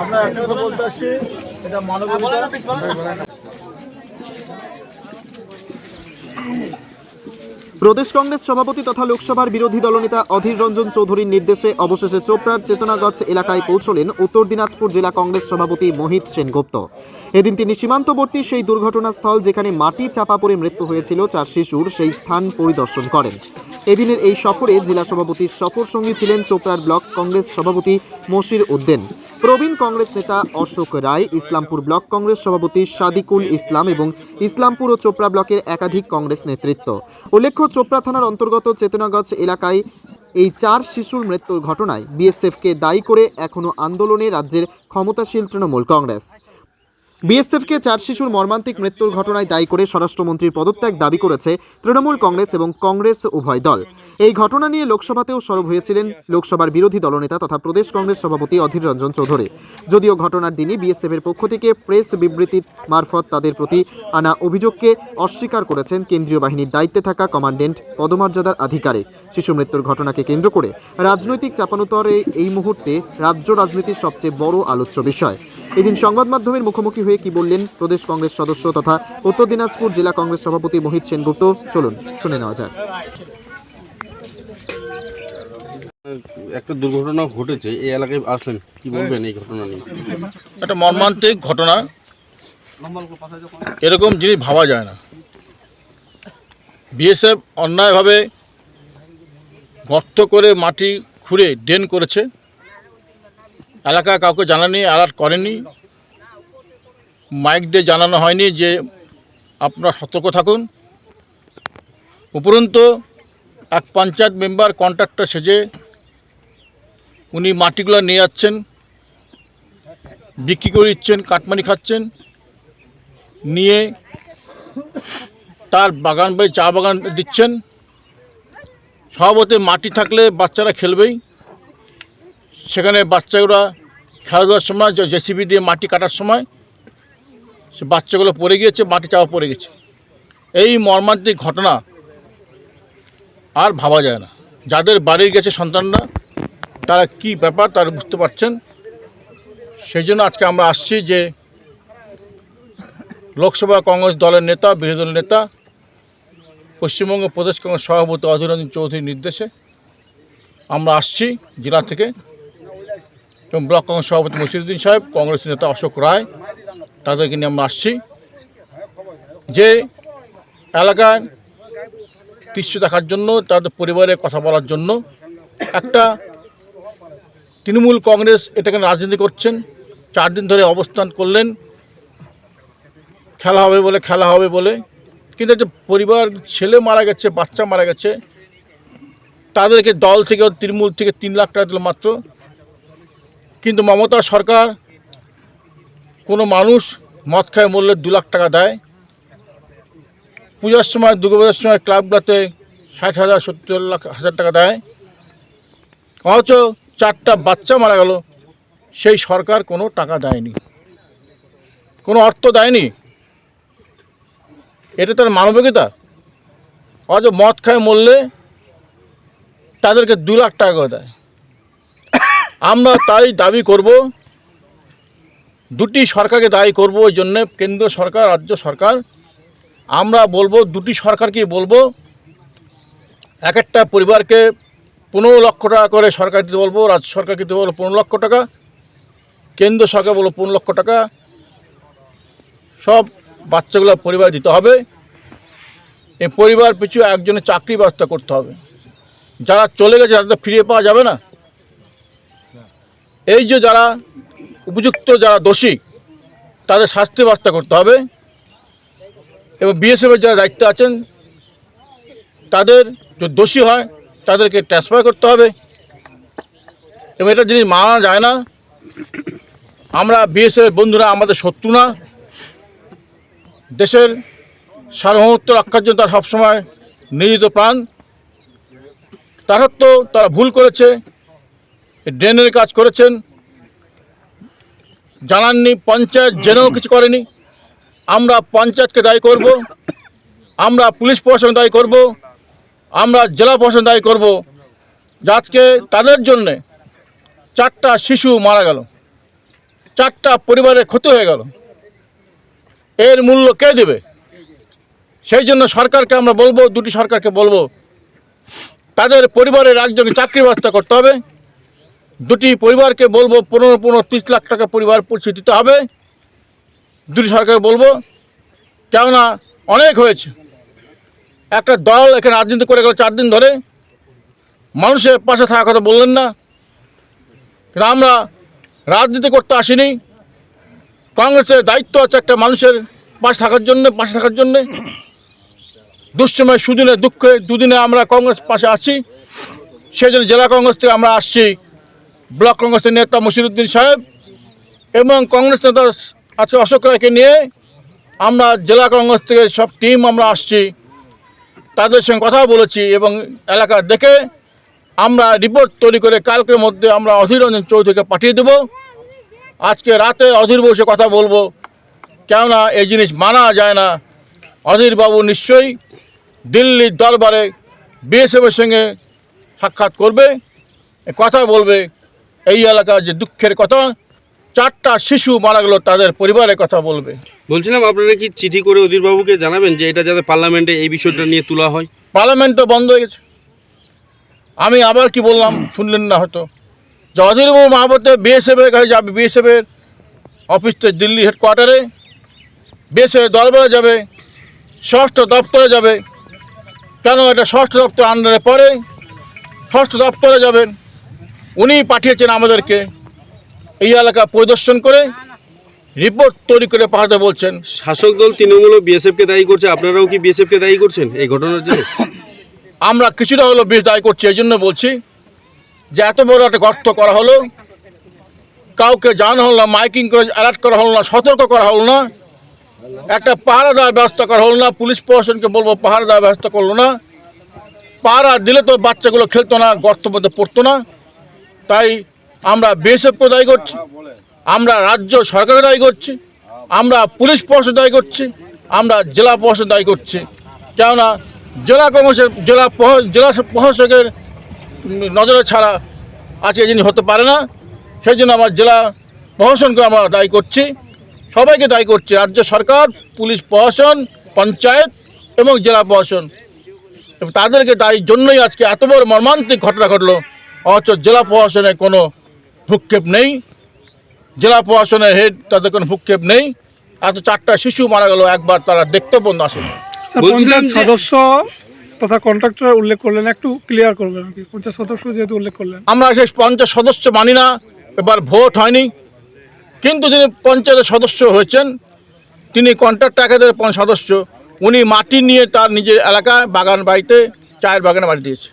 আমরা একটা কথা বলতে আসছি এটা মানবিকতা প্রদেশ কংগ্রেস সভাপতি তথা লোকসভার বিরোধী দলনেতা অধীর রঞ্জন চৌধুরীর নির্দেশে অবশেষে চোপড়ার চেতনাগঞ্জ এলাকায় পৌঁছলেন উত্তর দিনাজপুর জেলা কংগ্রেস সভাপতি মোহিত সেনগুপ্ত। এদিন তিনি সীমান্তবর্তী সেই দুর্ঘটনাস্থল যেখানে মাটি চাপা পড়ে মৃত্যু হয়েছিল চার শিশুর, সেই স্থান পরিদর্শন করেন। এদিনের এই সফরে জেলা সভাপতির সফর সঙ্গী ছিলেন চোপড়ার ব্লক কংগ্রেস সভাপতি মশির উদ্দিন। প্রবীণ কংগ্রেস নেতা অশোক রায়, ইসলামপুর ব্লক কংগ্রেস সভাপতি সাদিকুল ইসলাম এবং ইসলামপুর ও চোপড়া ব্লকের একাধিক কংগ্রেস নেতৃত্ব। উল্লেখ্য, চোপড়া থানার অন্তর্গত চেতনাগঞ্জ এলাকায় এই চার শিশুর মৃত্যুর ঘটনায় বিএসএফকে দায়ী করে এখনও আন্দোলনে রাজ্যের ক্ষমতাশীল তৃণমূল কংগ্রেস। বিএসএফকে চার শিশুর মর্মান্তিক মৃত্যুর ঘটনায় দায়ী করে স্বরাষ্ট্রমন্ত্রীর পদত্যাগ দাবি করেছে তৃণমূল কংগ্রেস এবং কংগ্রেস উভয় দল। এই ঘটনা নিয়ে লোকসভাতেও সরব হয়েছিলেন লোকসভার বিরোধী দলনেতা তথা প্রদেশ কংগ্রেস সভাপতি অধীর রঞ্জন চৌধুরী। যদিও ঘটনার দিনই বিএসএফের পক্ষ থেকে প্রেস বিবৃতি মারফত তাদের প্রতি আনা অভিযোগকে অস্বীকার করেছেন কেন্দ্রীয় বাহিনীর দায়িত্বে থাকা কমান্ডেন্ট পদমর্যাদার আধিকারিক। শিশু মৃত্যুর ঘটনাকে কেন্দ্র করে রাজনৈতিক চাপানোতরে এই মুহূর্তে রাজ্য রাজনীতির সবচেয়ে বড় আলোচ্য বিষয়। এদিন সংবাদ মাধ্যমের মুখোমুখি হয়ে কি বললেন প্রদেশ কংগ্রেস সদস্য তথা উত্তর দিনাজপুর জেলা কংগ্রেস সভাপতি মোহিত সেনগুপ্ত? চলুন, শুনে নেওয়া যাক। একটা দুর্ঘটনা ঘটেছে এই এলাকায় আসলেন কি বলবেন এই ঘটনা নিয়ে? একটা মর্মান্তিক ঘটনা। এরকম জিনিস ভাবা যায় না। বিএসএফ অন্যায়ভাবে গর্ত করে মাটি খুঁড়ে ড্রেন করেছে। এলাকা কাউকে জানানি অ্যালার্ট করেনি। মাইক দিয়ে জানানো হয়নি যে আপনারা সতর্ক থাকুন। উপরন্তু এক পঞ্চায়েত মেম্বার কন্ট্রাক্টর সেজে উনি মাটিগুলো নিয়ে যাচ্ছেন, বিক্রি করে দিচ্ছেন, কাটমানি খাচ্ছেন। নিয়ে তার বাগান বাড়ি, চা বাগান দিচ্ছেন। স্বভাবতে মাটি থাকলে বাচ্চারা খেলবেই। সেখানে বাচ্চাগুলা খেলাধুলার সময় জেসিবি দিয়ে মাটি কাটার সময়, সে বাচ্চাগুলো পড়ে গিয়েছে, মাটি চাপা পড়ে গেছে। এই মর্মান্তিক ঘটনা আর ভাবা যায় না। যাদের বাড়ির গেছে সন্তানরা তারা কি ব্যাপার তারা বুঝতে পারছেন? সেই জন্য আজকে আমরা আসছি যে লোকসভা কংগ্রেস দলের নেতা, বিরোধী দলের নেতা, পশ্চিমবঙ্গ প্রদেশ কংগ্রেস সভাপতি অধীর রঞ্জন চৌধুরীর নির্দেশে আমরা আসছি জেলা থেকে। এবং ব্লক কংগ্রেস সভাপতি মসিরুদ্দিন সাহেব, কংগ্রেস নেতা অশোক রায়, তাদেরকে নিয়ে আমরা আসছি যে এলাকায় দৃশ্য দেখার জন্য, তাদের পরিবারে কথা বলার জন্য একটা তৃণমূল কংগ্রেস এটাকে রাজনীতি করছেন, চার দিন ধরে অবস্থান করলেন, খেলা হবে বলে, খেলা হবে বলে। কিন্তু একটা পরিবার ছেলে মারা গেছে, বাচ্চা মারা গেছে, তাদেরকে দল থেকে, তৃণমূল থেকে তিন লাখ টাকা দিল মাত্র। কিন্তু মমতা সরকার কোনো মানুষ মদ খায় মরলে দু লাখ টাকা দেয়। পূজার সময়, দুর্গাপূজার সময় ক্লাবগুলোতে ষাট হাজার, সত্তর লাখ, হাজার টাকা দেয়। অথচ চারটা বাচ্চা মারা গেল, সেই সরকার কোনো টাকা দেয়নি। কোনো অর্থ দেয়নি। এটা তার মানবিকতা। অথচ মদ খায় মরলে তাদেরকে দু লাখ টাকা দেয়। আমরা তাই দাবি করব, দুটি সরকারকে দায়ী করব ওই জন্যে কেন্দ্র সরকার, রাজ্য সরকার। আমরা বলব, দুটি সরকারকে বলব, এক একটা পরিবারকে পনেরো লক্ষ টাকা করে সরকার দিতে বলব, রাজ্য সরকারকে দিতে বলব পনেরো লক্ষ টাকা, কেন্দ্র সরকার বলব পনেরো লক্ষ টাকা। সব বাচ্চাগুলো পরিবার দিতে হবে। এই পরিবার পিছু একজনের চাকরি ব্যবস্থা করতে হবে। যারা চলে গেছে তাদের ফিরিয়ে পাওয়া যাবে না। এই যে যারা উপযুক্ত যারা দোষী, তাদের শাস্তি ব্যবস্থা করতে হবে। এবং বিএসএফের যারা দায়িত্বে আছেন, তাদের যদি দোষী হয় তাদেরকে ট্রান্সফার করতে হবে। এবং এটা জিনিস মানা যায় না। আমরা বিএসএফের বন্ধুরা, আমাদের শত্রু না। দেশের সার্বভৌমত্ব রক্ষার জন্য তারা সবসময় নিয়োজিত প্রাণ। তার তো, তারা ভুল করেছে। ড্রেনের কাজ করেছেন। জানাননি, পঞ্চায়েত জেনেও কিছু করেনি। আমরা পঞ্চায়েতকে দায়ী করব। আমরা পুলিশ প্রশাসন দায়ী করব। আমরা জেলা প্রশাসন দায়ী করব আজকে তাদের জন্যে চারটা শিশু মারা গেল, চারটা পরিবারের ক্ষতি হয়ে গেল। এর মূল্য কে দেবে? সেই জন্য সরকারকে আমরা বলব, দুটি সরকারকে বলব, তাদের পরিবারের একজনকে চাকরি ব্যবস্থা করতে হবে। দুটি পরিবারকে বলব, পনেরো পনেরো তিরিশ লাখ টাকা পরিবার পরিচয় দিতে হবে। দুটি সরকারকে বলব, কেননা অনেক হয়েছে। একটা দল এখানে রাজনীতি করে গেল চার দিন ধরে। মানুষের পাশে থাকার কথা বললেন না। কিন্তু আমরা রাজনীতি করতে আসিনি। কংগ্রেসের দায়িত্ব আছে একটা মানুষের পাশে থাকার জন্য, পাশে থাকার জন্যে। দুঃসময় সুদিনে দুঃখে দুদিনে আমরা কংগ্রেস পাশে আছি। সেই জন্য জেলা কংগ্রেস থেকে আমরা আসছি ব্লক কংগ্রেসের নেতা মসিরুদ্দিন সাহেব এবং কংগ্রেস নেতা আছে অশোক রায়কে নিয়ে আমরা জেলা কংগ্রেস থেকে সব টিম আমরা আসছি। তাদের সঙ্গে কথা বলেছি এবং এলাকা দেখে আমরা রিপোর্ট তৈরি করে কালকের মধ্যে আমরা অধীর রঞ্জন চৌধুরীকে পাঠিয়ে দেব। আজকে রাতে অধীর বসে কথা বলব। কেননা এই জিনিস মানা যায় না। অধীরবাবু নিশ্চয়ই দিল্লির দরবারে বিএসএফের সঙ্গে সাক্ষাৎ করবে, কথা বলবে। এই এলাকার যে দুঃখের কথা চারটা শিশু মারা গেল তাদের পরিবারের কথা বলবে। বলছিলাম আপনারা কি চিঠি করে অধীরবাবুকে জানাবেন যে এটা যাতে পার্লামেন্টে এই বিষয়টা নিয়ে তোলা হয়? পার্লামেন্ট তো বন্ধ হয়ে গেছে। আমি আবার কি বললাম শুনলেন না হয়তো। যে অধীরবাবু মাহবতে বিএসএফের কাছে যাবে বিএসএফের অফিস তো দিল্লি হেডকোয়ার্টারে বিএসএফ দরবারে যাবে ষষ্ঠ দপ্তরে যাবে। কেন এটা ষষ্ঠ দপ্তর আন্ডারে পড়ে? ষষ্ঠ দপ্তরে যাবেন। উনি পাঠিয়েছেন আমাদেরকে। এই এলাকা পরিদর্শন করে রিপোর্ট তৈরি করে পাঠাতে বলছেন। শাসক দল তৃণমূল বিএসএফকে দায়ী করছে আপনারাও কি বিএসএফকে দায়ী করছেন এই ঘটনার জন্য? আমরা কিছুটা হলো বেশ দায় করছি এই জন্য বলছি যে এত বড় একটা গর্ত করা হলো কাউকে জানানো হলো না মাইকিং করে অ্যালার্ট করা হলো না সতর্ক করা হলো না একটা পাহারা দেওয়ার ব্যবস্থা করা হলো না পুলিশ প্রশাসনকে বলব পাহারা দেওয়ার ব্যবস্থা করল না পাহারা দিলে তো বাচ্চাগুলো খেলতো না গর্ত মধ্যে পড়তো না তাই আমরা বিএসএফকে দায়ী করছি, আমরা রাজ্য সরকারকে দায়ী করছি, আমরা পুলিশ প্রশাসন দায়ী করছি, আমরা জেলা প্রশাসন দায়ী করছি। কেননা জেলা কংগ্রেসের, জেলা জেলা প্রশাসকের নজরে ছাড়া আজকে জিনিস হতে পারে না। সেই জন্য আমার জেলা প্রশাসনকে আমরা দায়ী করছি, সবাইকে দায়ী করছি, রাজ্য সরকার, পুলিশ প্রশাসন, পঞ্চায়েত এবং জেলা প্রশাসন। তাদেরকে দায়ীর জন্যই আজকে এত বড় মর্মান্তিক ঘটনা ঘটলো, অথচ জেলা প্রশাসনের কোনো ভূক্ষেপ নেই। জেলা প্রশাসনের হেড তাদের কোনো ভূক্ষেপ নেই। এত চারটা শিশু মারা গেল একবার তারা দেখতে বন্ধ আসেনি বলছিলাম পঞ্চায়েত সদস্য তথা কন্ট্রাক্টর উল্লেখ করলেন একটু ক্লিয়ার করবেন পঞ্চায়েত সদস্য যেহেতু উল্লেখ করলেন। আমরা সেই পঞ্চায়েত সদস্য মানি না এবার ভোট হয়নি। কিন্তু যিনি পঞ্চায়েতের সদস্য হয়েছেন তিনি কন্ট্রাক্ট টাকাদের সদস্য। উনি মাটি নিয়ে তার নিজের এলাকায় বাগান বাড়িতে চায়ের বাগানে বাড়ি দিয়েছে।